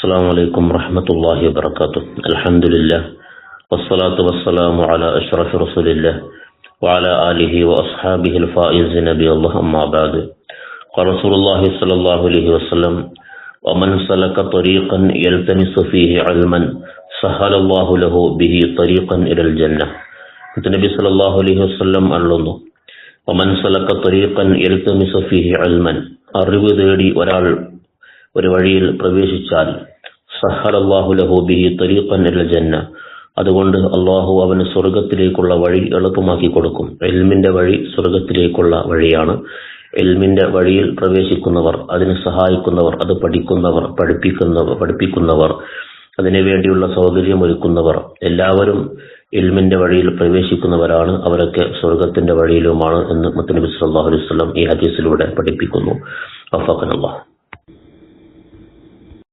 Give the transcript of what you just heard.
السلام عليكم ورحمة الله وبركاته الحمد لله والصلاة والسلام على أشرف رسول الله وعلى آله وأصحابه الفائزين بالله أما بعد قال رسول الله صلى الله عليه وسلم ومن سلك طريقا يلتمس فيه علما سهل الله له به طريقا إلى الجنة നബി സല്ലല്ലാഹു അലൈഹി വസല്ലം അള്ളുന്നു ഒമൻ സലക്ക ത്വരീഖൻ യൽതമിസു ഫീഹി ഇൽമൻ അറിവ് തേടി ഒരാൾ ഒരു വഴിയിൽ പ്രവേശിച്ചാൽ ജന്ന. അതുകൊണ്ട് അള്ളാഹു അവന് സ്വർഗത്തിലേക്കുള്ള വഴി എളുപ്പമാക്കി കൊടുക്കും. എൽമിന്റെ വഴി സ്വർഗത്തിലേക്കുള്ള വഴിയാണ്. എൽമിന്റെ വഴിയിൽ പ്രവേശിക്കുന്നവർ അതിന് സഹായിക്കുന്നവർ അത് പഠിക്കുന്നവർ പഠിപ്പിക്കുന്നവർ പഠിപ്പിക്കുന്നവർ അതിനു വേണ്ടിയുള്ള സൗകര്യമൊരുക്കുന്നവർ എല്ലാവരും ഇൽമിന്റെ വഴിയിൽ പ്രവേശിക്കുന്നവരാണ്. അവരൊക്കെ സ്വർഗത്തിന്റെ വഴിയിലുമാണ് എന്ന് മുത്തനബി സല്ലല്ലാഹു അലൈഹി ഈ ഹദീസിലൂടെ പഠിപ്പിക്കുന്നു. വഫഖനല്ലാഹ്.